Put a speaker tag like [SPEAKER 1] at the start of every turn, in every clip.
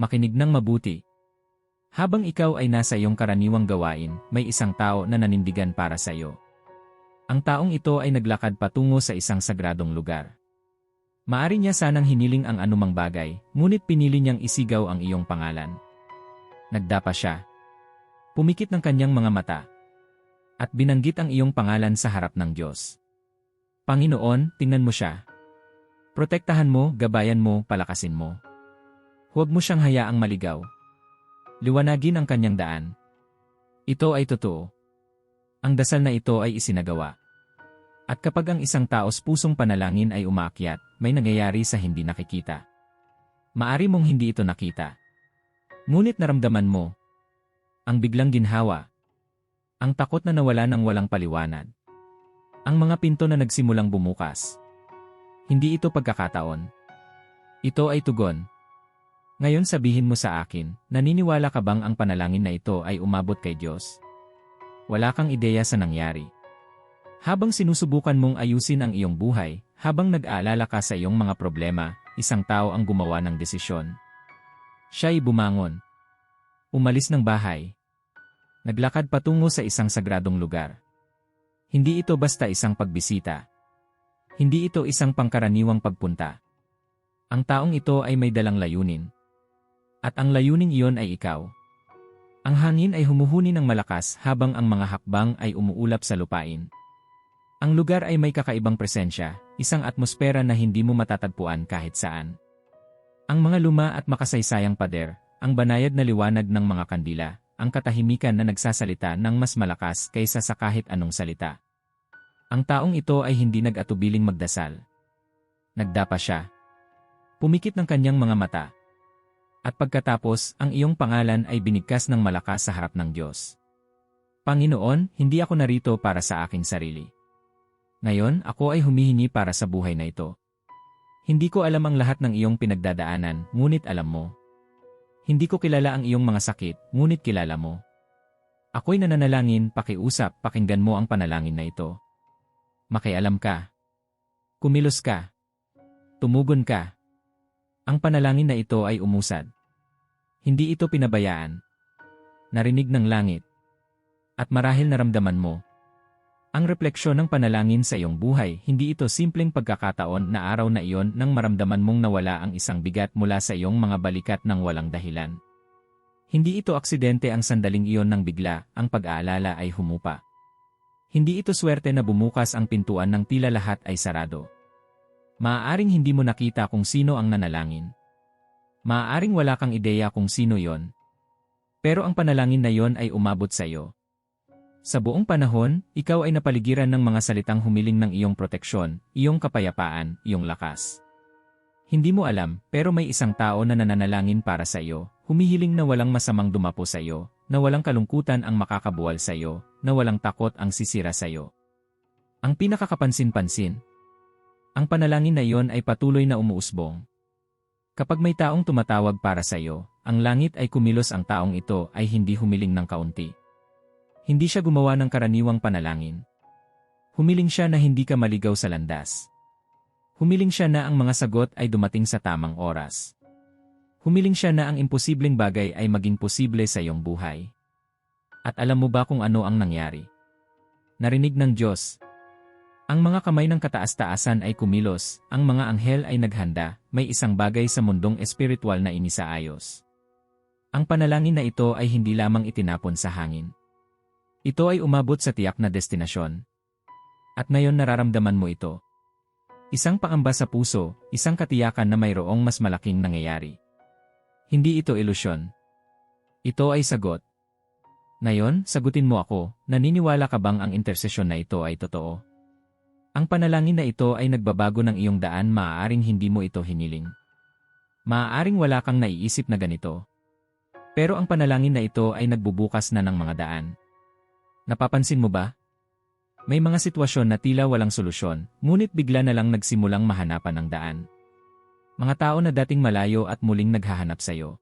[SPEAKER 1] Makinig ng mabuti. Habang ikaw ay nasa iyong karaniwang gawain, may isang tao na nanindigan para sa iyo. Ang taong ito ay naglakad patungo sa isang sagradong lugar. Maari niya sanang hiniling ang anumang bagay, ngunit pinili niyang isigaw ang iyong pangalan. Nagdapa siya. Pumikit ng kanyang mga mata. At binanggit ang iyong pangalan sa harap ng Diyos. Panginoon, tingnan mo siya. Protektahan mo, gabayan mo, palakasin mo. Huwag mo siyang hayaang maligaw. Liwanagin ang kanyang daan. Ito ay totoo. Ang dasal na ito ay isinagawa. At kapag ang isang taos pusong panalangin ay umaakyat, may nangyayari sa hindi nakikita. Maari mong hindi ito nakita. Ngunit naramdaman mo. Ang biglang ginhawa. Ang takot na nawala ng walang paliwanag. Ang mga pinto na nagsimulang bumukas. Hindi ito pagkakataon. Ito ay tugon. Ngayon sabihin mo sa akin, naniniwala ka bang ang panalangin na ito ay umabot kay Diyos? Wala kang ideya sa nangyari. Habang sinusubukan mong ayusin ang iyong buhay, habang nag-aalala ka sa iyong mga problema, isang tao ang gumawa ng desisyon. Siya ay bumangon. Umalis ng bahay. Naglakad patungo sa isang sagradong lugar. Hindi ito basta isang pagbisita. Hindi ito isang pangkaraniwang pagpunta. Ang taong ito ay may dalang layunin, at ang layuning iyon ay ikaw. Ang hangin ay humuhuni ng malakas habang ang mga hakbang ay umuulap sa lupain. Ang lugar ay may kakaibang presensya, isang atmosfera na hindi mo matatagpuan kahit saan. Ang mga luma at makasaysayang pader, ang banayad na liwanag ng mga kandila, ang katahimikan na nagsasalita ng mas malakas kaysa sa kahit anong salita. Ang taong ito ay hindi nag-atubiling magdasal. Nagdapa siya. Pumikit ng kanyang mga mata, at pagkatapos, ang iyong pangalan ay binigkas ng malakas sa harap ng Diyos. Panginoon, hindi ako narito para sa aking sarili. Ngayon, ako ay humihingi para sa buhay na ito. Hindi ko alam ang lahat ng iyong pinagdadaanan, ngunit alam mo. Hindi ko kilala ang iyong mga sakit, ngunit kilala mo. Ako'y nananalangin, pakiusap, pakinggan mo ang panalangin na ito. Makialam ka. Kumilos ka. Tumugon ka. Ang panalangin na ito ay umusad. Hindi ito pinabayaan. Narinig ng langit. At marahil naramdaman mo. Ang refleksyon ng panalangin sa iyong buhay, hindi ito simpleng pagkakataon na araw na iyon nang maramdaman mong nawala ang isang bigat mula sa iyong mga balikat ng walang dahilan. Hindi ito aksidente ang sandaling iyon ng bigla, ang pag-aalala ay humupa. Hindi ito swerte na bumukas ang pintuan ng tila lahat ay sarado. Maaaring hindi mo nakita kung sino ang nanalangin. Maaaring wala kang ideya kung sino yon. Pero ang panalangin na yon ay umabot sa iyo. Sa buong panahon, ikaw ay napaligiran ng mga salitang humiling ng iyong proteksyon, iyong kapayapaan, iyong lakas. Hindi mo alam, pero may isang tao na nananalangin para sa iyo, humihiling na walang masamang dumapo sa iyo, na walang kalungkutan ang makakabuwal sa iyo, na walang takot ang sisira sa iyo. Ang pinakakapansin-pansin, ang panalangin na iyon ay patuloy na umuusbong. Kapag may taong tumatawag para sa iyo, ang langit ay kumilos ang taong ito ay hindi humiling ng kaunti. Hindi siya gumawa ng karaniwang panalangin. Humiling siya na hindi ka maligaw sa landas. Humiling siya na ang mga sagot ay dumating sa tamang oras. Humiling siya na ang imposibleng bagay ay maging posible sa iyong buhay. At alam mo ba kung ano ang nangyari? Narinig ng Diyos, ang mga kamay ng kataas-taasan ay kumilos, ang mga anghel ay naghanda, may isang bagay sa mundong espiritual na inisaayos. Ang panalangin na ito ay hindi lamang itinapon sa hangin. Ito ay umabot sa tiyak na destinasyon. At ngayon nararamdaman mo ito. Isang paamba sa puso, isang katiyakan na mayroong mas malaking nangyayari. Hindi ito ilusyon. Ito ay sagot. Ngayon, sagutin mo ako, naniniwala ka bang ang intersesyon na ito ay totoo? Ang panalangin na ito ay nagbabago ng iyong daan maaaring hindi mo ito hiniling. Maaaring wala kang naiisip na ganito. Pero ang panalangin na ito ay nagbubukas na ng mga daan. Napapansin mo ba? May mga sitwasyon na tila walang solusyon, ngunit bigla na lang nagsimulang mahanapan ng daan. Mga tao na dating malayo at muling naghahanap sa iyo.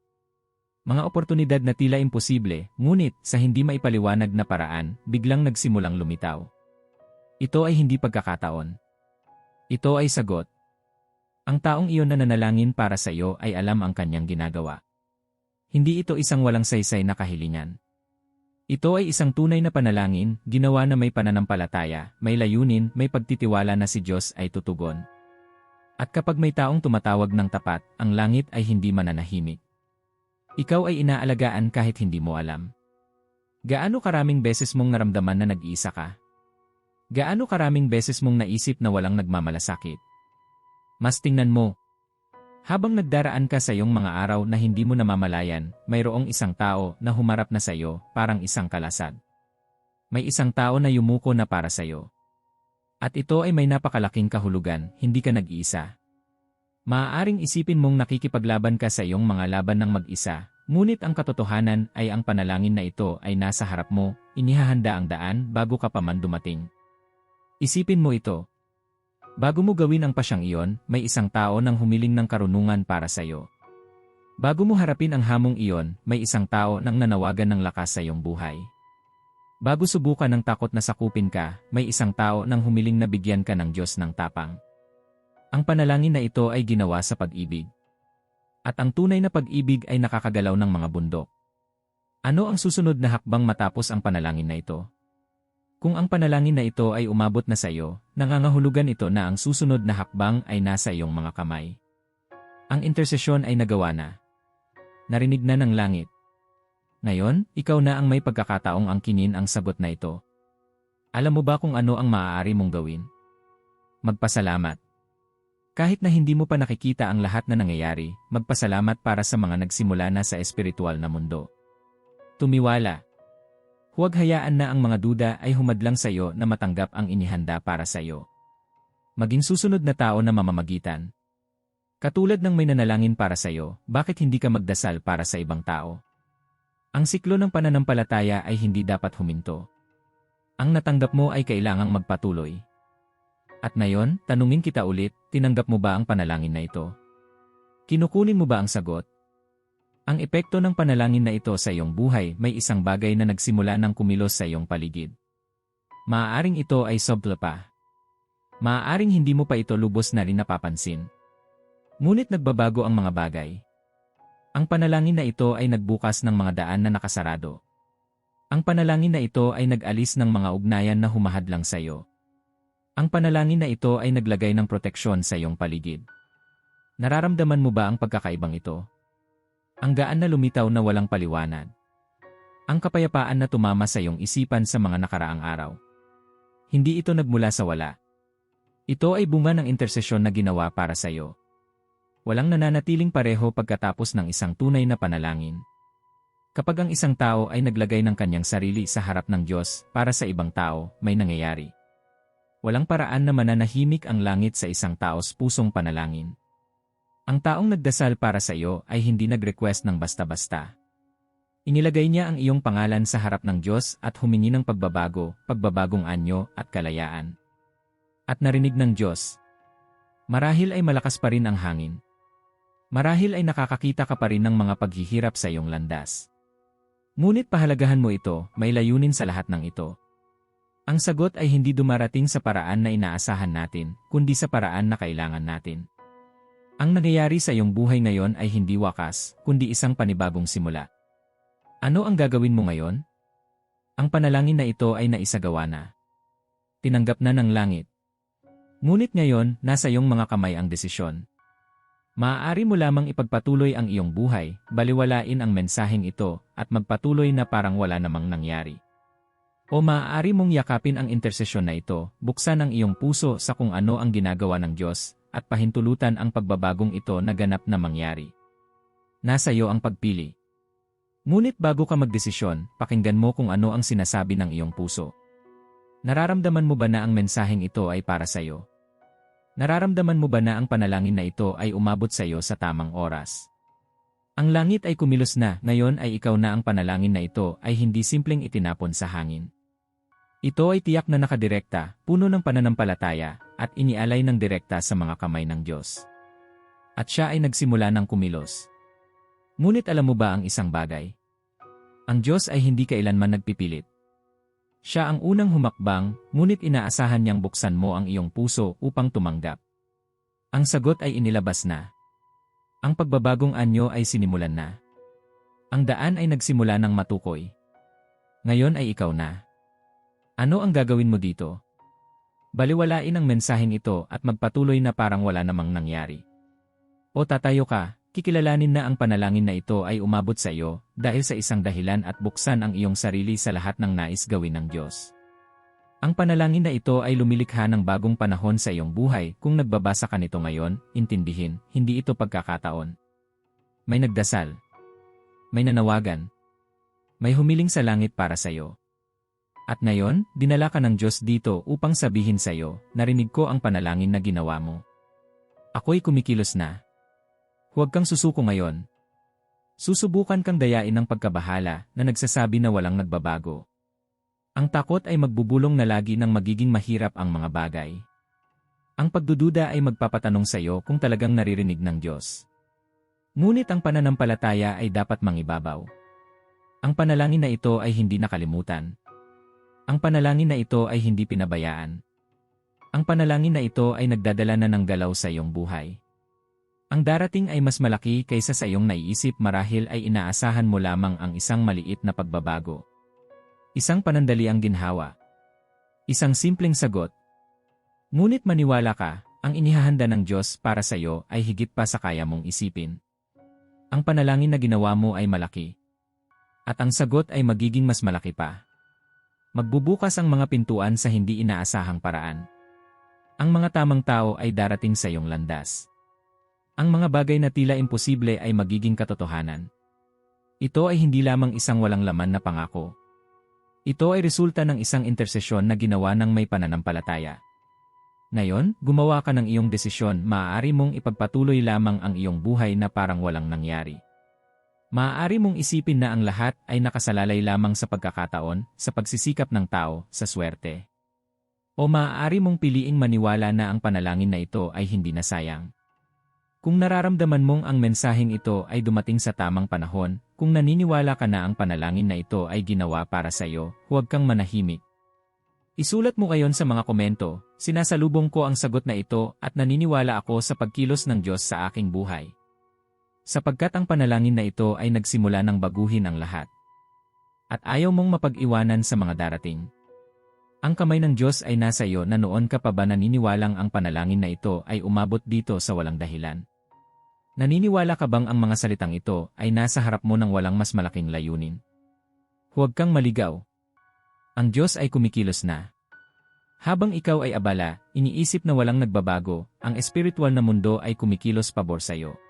[SPEAKER 1] Mga oportunidad na tila imposible, ngunit sa hindi maipaliwanag na paraan, biglang nagsimulang lumitaw. Ito ay hindi pagkakataon. Ito ay sagot. Ang taong iyon na nanalangin para sa iyo ay alam ang kanyang ginagawa. Hindi ito isang walang saysay na kahilingan. Ito ay isang tunay na panalangin, ginawa na may pananampalataya, may layunin, may pagtitiwala na si Diyos ay tutugon. At kapag may taong tumatawag ng tapat, ang langit ay hindi mananahimik. Ikaw ay inaalagaan kahit hindi mo alam. Gaano karaming beses mong naramdaman na nag-iisa ka? Gaano karaming beses mong naisip na walang nagmamalasakit? Mas tingnan mo, habang nagdaraan ka sa iyong mga araw na hindi mo namamalayan, mayroong isang tao na humarap na sa iyo, parang isang kalasad. May isang tao na yumuko na para sa iyo. At ito ay may napakalaking kahulugan, hindi ka nag-iisa. Maaaring isipin mong nakikipaglaban ka sa iyong mga laban ng mag-isa, ngunit ang katotohanan ay ang panalangin na ito ay nasa harap mo, inihahanda ang daan bago ka pa man dumating. Isipin mo ito, Bago mo gawin ang pasyang iyon, may isang tao nang humiling ng karunungan para sa iyo. Bago mo harapin ang hamong iyon, may isang tao nang nanawagan ng lakas sa iyong buhay. Bago subukan ng takot na sakupin ka, may isang tao nang humiling na bigyan ka ng Diyos ng tapang. Ang panalangin na ito ay ginawa sa pag-ibig. At ang tunay na pag-ibig ay nakakagalaw ng mga bundok. Ano ang susunod na hakbang matapos ang panalangin na ito? Kung ang panalangin na ito ay umabot na sa iyo, nangangahulugan ito na ang susunod na hakbang ay nasa iyong mga kamay. Ang intersesyon ay nagawa na. Narinig na ng langit. Ngayon, ikaw na ang may pagkakataong angkinin ang sagot na ito. Alam mo ba kung ano ang maaari mong gawin? Magpasalamat. Kahit na hindi mo pa nakikita ang lahat na nangyayari, magpasalamat para sa mga nagsimula na sa espiritual na mundo. Tumiwala, Huwag hayaan na ang mga duda ay humadlang sa iyo na matanggap ang inihanda para sa iyo. Maging susunod na tao na mamamagitan. Katulad ng may nanalangin para sa iyo, bakit hindi ka magdasal para sa ibang tao? Ang siklo ng pananampalataya ay hindi dapat huminto. Ang natanggap mo ay kailangang magpatuloy. At ngayon, tanungin kita ulit, tinanggap mo ba ang panalangin na ito? Kinukunin mo ba ang sagot? Ang epekto ng panalangin na ito sa iyong buhay may isang bagay na nagsimula ng kumilos sa iyong paligid. Maaaring ito ay sobra pa. Maaaring hindi mo pa ito lubos na rin napapansin. Ngunit nagbabago ang mga bagay. Ang panalangin na ito ay nagbukas ng mga daan na nakasarado. Ang panalangin na ito ay nag-alis ng mga ugnayan na humahadlang sa iyo. Ang panalangin na ito ay naglagay ng proteksyon sa iyong paligid. Nararamdaman mo ba ang pagkakaibang ito? Ang gaan na lumitaw na walang paliwanag. Ang kapayapaan na tumama sa iyong isipan sa mga nakaraang araw. Hindi ito nagmula sa wala. Ito ay bunga ng intersesyon na ginawa para sa iyo. Walang nananatiling pareho pagkatapos ng isang tunay na panalangin. Kapag ang isang tao ay naglagay ng kanyang sarili sa harap ng Diyos para sa ibang tao, may nangyayari. Walang paraan na mananahimik ang langit sa isang taos pusong panalangin. Ang taong nagdasal para sa iyo ay hindi nag-request ng basta-basta. Inilagay niya ang iyong pangalan sa harap ng Diyos at humingi ng pagbabago, pagbabagong anyo at kalayaan. At narinig ng Diyos. Marahil ay malakas pa rin ang hangin. Marahil ay nakakakita ka pa rin ng mga paghihirap sa iyong landas. Ngunit pahalagahan mo ito, may layunin sa lahat ng ito. Ang sagot ay hindi dumarating sa paraan na inaasahan natin, kundi sa paraan na kailangan natin. Ang nangyayari sa iyong buhay ngayon ay hindi wakas, kundi isang panibagong simula. Ano ang gagawin mo ngayon? Ang panalangin na ito ay naisagawa na. Tinanggap na ng langit. Ngunit ngayon, nasa iyong mga kamay ang desisyon. Maaari mo lamang ipagpatuloy ang iyong buhay, baliwalain ang mensaheng ito, at magpatuloy na parang wala namang nangyari. O maaari mong yakapin ang intersesyon na ito, buksan ang iyong puso sa kung ano ang ginagawa ng Diyos, at pahintulutan ang pagbabagong ito na ganap na mangyari. Nasa iyo ang pagpili. Ngunit bago ka magdesisyon, pakinggan mo kung ano ang sinasabi ng iyong puso. Nararamdaman mo ba na ang mensaheng ito ay para sa iyo? Nararamdaman mo ba na ang panalangin na ito ay umabot sa iyo sa tamang oras? Ang langit ay kumilos na, ngayon ay ikaw na ang panalangin na ito ay hindi simpleng itinapon sa hangin. Ito ay tiyak na nakadirekta, puno ng pananampalataya, at inialay ng direkta sa mga kamay ng Diyos. At siya ay nagsimula ng kumilos. Ngunit alam mo ba ang isang bagay? Ang Diyos ay hindi kailanman nagpipilit. Siya ang unang humakbang, ngunit inaasahan niyang buksan mo ang iyong puso upang tumanggap. Ang sagot ay inilabas na. Ang pagbabagong anyo ay sinimulan na. Ang daan ay nagsimula ng matukoy. Ngayon ay ikaw na. Ano ang gagawin mo dito? Baliwalain ang mensaheng ito at magpatuloy na parang wala namang nangyari. O tatayo ka, kikilalanin na ang panalangin na ito ay umabot sa iyo dahil sa isang dahilan at buksan ang iyong sarili sa lahat ng nais gawin ng Diyos. Ang panalangin na ito ay lumilikha ng bagong panahon sa iyong buhay kung nagbabasa ka nito ngayon, intindihin, hindi ito pagkakataon. May nagdasal. May nanawagan. May humiling sa langit para sa iyo. At ngayon, dinala ka ng Diyos dito upang sabihin sa iyo, narinig ko ang panalangin na ginawa mo. Ako'y kumikilos na. Huwag kang susuko ngayon. Susubukan kang dayain ng pagkabahala na nagsasabi na walang nagbabago. Ang takot ay magbubulong na lagi ng magiging mahirap ang mga bagay. Ang pagdududa ay magpapatanong sa iyo kung talagang naririnig ng Diyos. Ngunit ang pananampalataya ay dapat mangibabaw. Ang panalangin na ito ay hindi nakalimutan. Ang panalangin na ito ay hindi pinabayaan. Ang panalangin na ito ay nagdadala na ng galaw sa iyong buhay. Ang darating ay mas malaki kaysa sa iyong naiisip marahil ay inaasahan mo lamang ang isang maliit na pagbabago. Isang panandali ang ginhawa. Isang simpleng sagot. Ngunit maniwala ka, ang inihahanda ng Diyos para sa iyo ay higit pa sa kaya mong isipin. Ang panalangin na ginawa mo ay malaki. At ang sagot ay magiging mas malaki pa. Magbubukas ang mga pintuan sa hindi inaasahang paraan. Ang mga tamang tao ay darating sa iyong landas. Ang mga bagay na tila imposible ay magiging katotohanan. Ito ay hindi lamang isang walang laman na pangako. Ito ay resulta ng isang intersesyon na ginawa ng may pananampalataya. Ngayon, gumawa ka ng iyong desisyon, maaari mong ipagpatuloy lamang ang iyong buhay na parang walang nangyari. Maaari mong isipin na ang lahat ay nakasalalay lamang sa pagkakataon, sa pagsisikap ng tao, sa swerte. O maaari mong piliing maniwala na ang panalangin na ito ay hindi na sayang. Kung nararamdaman mong ang mensaheng ito ay dumating sa tamang panahon, kung naniniwala ka na ang panalangin na ito ay ginawa para sa iyo, huwag kang manahimik. Isulat mo ngayon sa mga komento, sinasalubong ko ang sagot na ito at naniniwala ako sa pagkilos ng Diyos sa aking buhay. Sapagkat ang panalangin na ito ay nagsimula ng baguhin ang lahat. At ayaw mong mapag-iwanan sa mga darating. Ang kamay ng Diyos ay nasa iyo na noon ka pa ba naniniwalang ang panalangin na ito ay umabot dito sa walang dahilan. Naniniwala ka bang ang mga salitang ito ay nasa harap mo ng walang mas malaking layunin? Huwag kang maligaw. Ang Diyos ay kumikilos na. Habang ikaw ay abala, iniisip na walang nagbabago, ang espiritual na mundo ay kumikilos pabor sa iyo.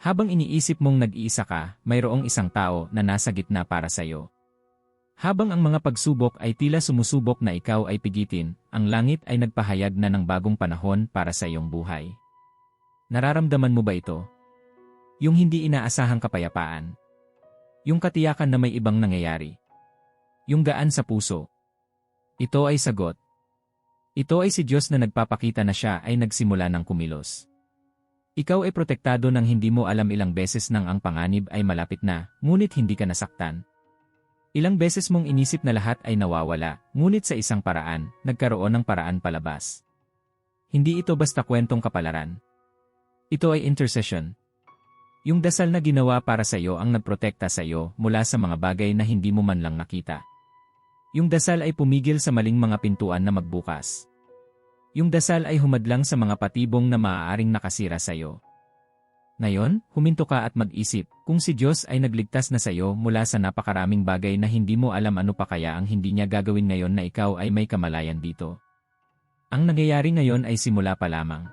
[SPEAKER 1] Habang iniisip mong nag-iisa ka, mayroong isang tao na nasa gitna para sa iyo. Habang ang mga pagsubok ay tila sumusubok na ikaw ay pigitin, ang langit ay nagpahayag na ng bagong panahon para sa iyong buhay. Nararamdaman mo ba ito? Yung hindi inaasahang kapayapaan. Yung katiyakan na may ibang nangyayari. Yung gaan sa puso. Ito ay sagot. Ito ay si Diyos na nagpapakita na siya ay nagsimula ng kumilos. Ikaw ay protektado nang hindi mo alam ilang beses nang ang panganib ay malapit na, ngunit hindi ka nasaktan. Ilang beses mong inisip na lahat ay nawawala, ngunit sa isang paraan, nagkaroon ng paraan palabas. Hindi ito basta kwentong kapalaran. Ito ay intercession. Yung dasal na ginawa para sa iyo ang nagprotekta sa iyo mula sa mga bagay na hindi mo man lang nakita. Yung dasal ay pumigil sa maling mga pintuan na magbukas. Yung dasal ay humadlang sa mga patibong na maaaring nakasira sa iyo. Ngayon, huminto ka at mag-isip, kung si Diyos ay nagligtas na sa iyo mula sa napakaraming bagay na hindi mo alam ano pa kaya ang hindi niya gagawin ngayon na ikaw ay may kamalayan dito. Ang nangyayari ngayon ay simula pa lamang.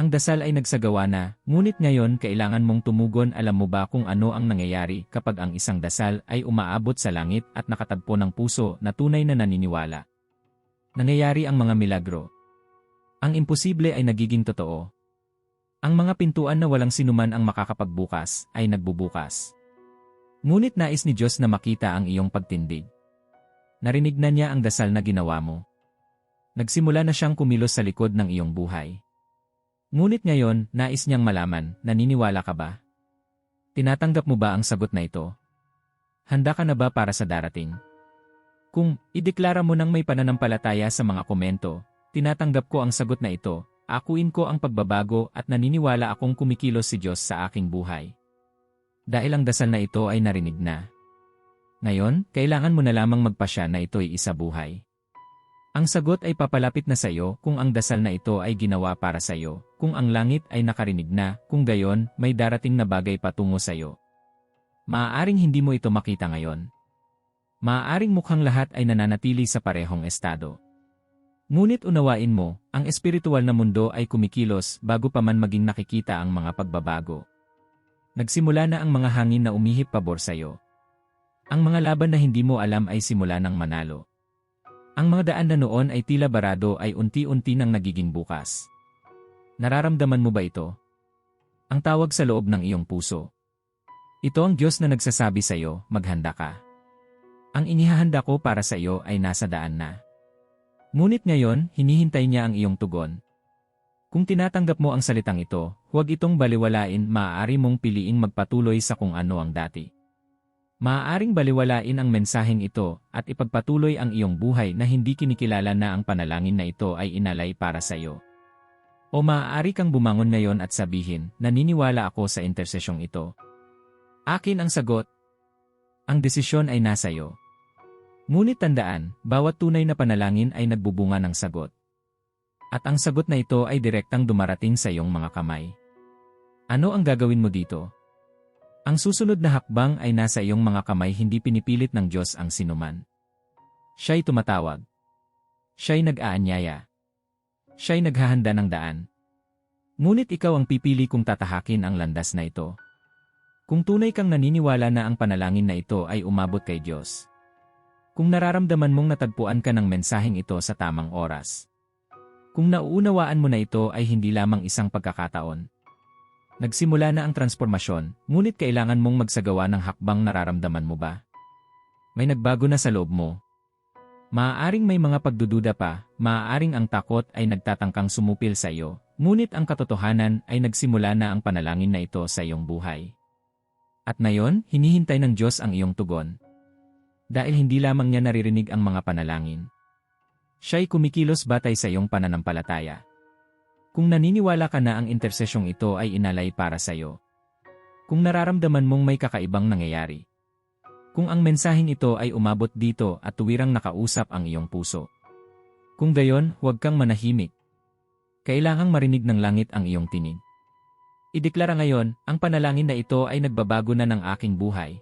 [SPEAKER 1] Ang dasal ay nagsagawa na, ngunit ngayon kailangan mong tumugon alam mo ba kung ano ang nangyayari kapag ang isang dasal ay umaabot sa langit at nakatagpo ng puso na tunay na naniniwala. Nangyayari ang mga milagro, ang imposible ay nagiging totoo. Ang mga pintuan na walang sinuman ang makakapagbukas ay nagbubukas. Ngunit nais ni Diyos na makita ang iyong pagtindig. Narinig na niya ang dasal na ginawa mo. Nagsimula na siyang kumilos sa likod ng iyong buhay. Ngunit ngayon, nais niyang malaman, naniniwala ka ba? Tinatanggap mo ba ang sagot na ito? Handa ka na ba para sa darating? Kung ideklara mo nang may pananampalataya sa mga komento, Tinatanggap ko ang sagot na ito, akuin ko ang pagbabago at naniniwala akong kumikilos si Diyos sa aking buhay. Dahil ang dasal na ito ay narinig na. Ngayon, kailangan mo na lamang magpasya na ito'y isa buhay. Ang sagot ay papalapit na sa iyo kung ang dasal na ito ay ginawa para sa iyo, kung ang langit ay nakarinig na, kung gayon, may darating na bagay patungo sa iyo. Maaaring hindi mo ito makita ngayon. Maaaring mukhang lahat ay nananatili sa parehong estado. Ngunit unawain mo, ang espiritual na mundo ay kumikilos bago pa man maging nakikita ang mga pagbabago. Nagsimula na ang mga hangin na umihip pabor sa iyo. Ang mga laban na hindi mo alam ay simula ng manalo. Ang mga daan na noon ay tila barado ay unti-unti nang nagiging bukas. Nararamdaman mo ba ito? Ang tawag sa loob ng iyong puso. Ito ang Diyos na nagsasabi sa iyo, maghanda ka. Ang inihahanda ko para sa iyo ay nasa daan na. Ngunit ngayon, hinihintay niya ang iyong tugon. Kung tinatanggap mo ang salitang ito, huwag itong baliwalain maaari mong piliing magpatuloy sa kung ano ang dati. Maaaring baliwalain ang mensaheng ito at ipagpatuloy ang iyong buhay na hindi kinikilala na ang panalangin na ito ay inalay para sa iyo. O maaari kang bumangon ngayon at sabihin, naniniwala ako sa intersesyong ito. Akin ang sagot. Ang desisyon ay nasa iyo. Ngunit tandaan, bawat tunay na panalangin ay nagbubunga ng sagot. At ang sagot na ito ay direktang dumarating sa iyong mga kamay. Ano ang gagawin mo dito? Ang susunod na hakbang ay nasa iyong mga kamay hindi pinipilit ng Diyos ang sinuman. Siya'y tumatawag. Siya'y nag-aanyaya. Siya'y naghahanda ng daan. Ngunit ikaw ang pipili kung tatahakin ang landas na ito. Kung tunay kang naniniwala na ang panalangin na ito ay umabot kay Diyos. Kung nararamdaman mong natagpuan ka ng mensaheng ito sa tamang oras. Kung nauunawaan mo na ito ay hindi lamang isang pagkakataon, Nagsimula na ang transformasyon, ngunit kailangan mong magsagawa ng hakbang nararamdaman mo ba? May nagbago na sa loob mo. Maaaring may mga pagdududa pa, maaaring ang takot ay nagtatangkang sumupil sa iyo, ngunit ang katotohanan ay nagsimula na ang panalangin na ito sa iyong buhay. At ngayon, hinihintay ng Diyos ang iyong tugon. Dahil hindi lamang niya naririnig ang mga panalangin. Siya'y kumikilos batay sa iyong pananampalataya. Kung naniniwala ka na ang intersesyong ito ay inalay para sa iyo. Kung nararamdaman mong may kakaibang nangyayari. Kung ang mensaheng ito ay umabot dito at tuwirang nakausap ang iyong puso. Kung gayon, huwag kang manahimik. Kailangang marinig ng langit ang iyong tinig. Ideklara ngayon, ang panalangin na ito ay nagbabago na ng aking buhay.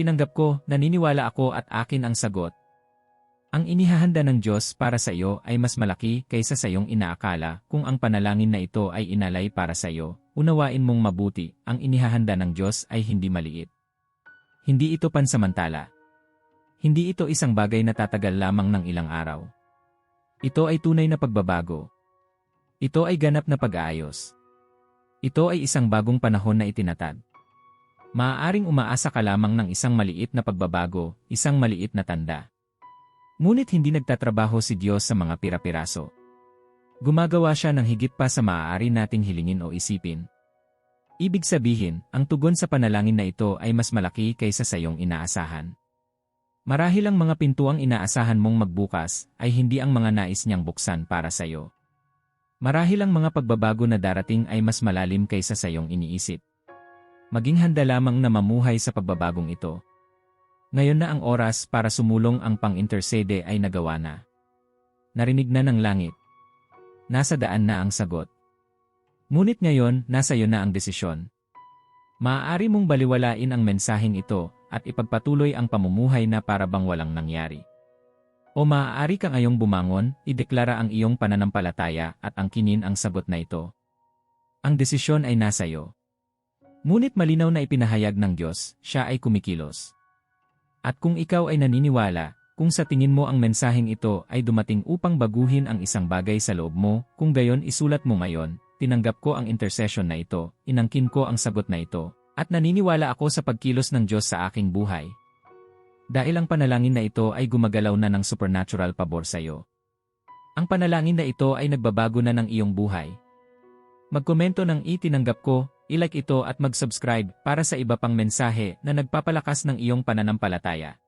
[SPEAKER 1] Tinanggap ko, naniniwala ako at akin ang sagot, ang inihahanda ng Diyos para sa iyo ay mas malaki kaysa sa iyong inaakala kung ang panalangin na ito ay inalay para sa iyo. Unawain mong mabuti, ang inihahanda ng Diyos ay hindi maliit. Hindi ito pansamantala. Hindi ito isang bagay na tatagal lamang ng ilang araw. Ito ay tunay na pagbabago. Ito ay ganap na pag-aayos. Ito ay isang bagong panahon na itinatag. Maaaring umaasa ka lamang ng isang maliit na pagbabago, isang maliit na tanda. Ngunit hindi nagtatrabaho si Diyos sa mga pirapiraso. Gumagawa siya ng higit pa sa maaari nating hilingin o isipin. Ibig sabihin, ang tugon sa panalangin na ito ay mas malaki kaysa sa iyong inaasahan. Marahil ang mga pintuang inaasahan mong magbukas ay hindi ang mga nais niyang buksan para sa iyo. Marahil ang mga pagbabago na darating ay mas malalim kaysa sa iyong iniisip. Maging handa lamang na mamuhay sa pagbabagong ito. Ngayon na ang oras para sumulong ang pang-intercede ay nagawa na. Narinig na ng langit. Nasa daan na ang sagot. Ngunit ngayon, nasa iyo na ang desisyon. Maaari mong baliwalain ang mensaheng ito at ipagpatuloy ang pamumuhay na para bang walang nangyari. O maaari kang ngayong bumangon, ideklara ang iyong pananampalataya at ang kinin ang sagot na ito. Ang desisyon ay nasa iyo. Ngunit malinaw na ipinahayag ng Diyos, siya ay kumikilos. At kung ikaw ay naniniwala, kung sa tingin mo ang mensaheng ito ay dumating upang baguhin ang isang bagay sa loob mo, kung gayon isulat mo ngayon, tinanggap ko ang intercession na ito, inangkin ko ang sagot na ito, at naniniwala ako sa pagkilos ng Diyos sa aking buhay. Dahil ang panalangin na ito ay gumagalaw na ng supernatural pabor sa iyo. Ang panalangin na ito ay nagbabago na ng iyong buhay. Magkomento ng itinanggap ko, ilike ito at mag-subscribe para sa iba pang mensahe na nagpapalakas ng iyong pananampalataya.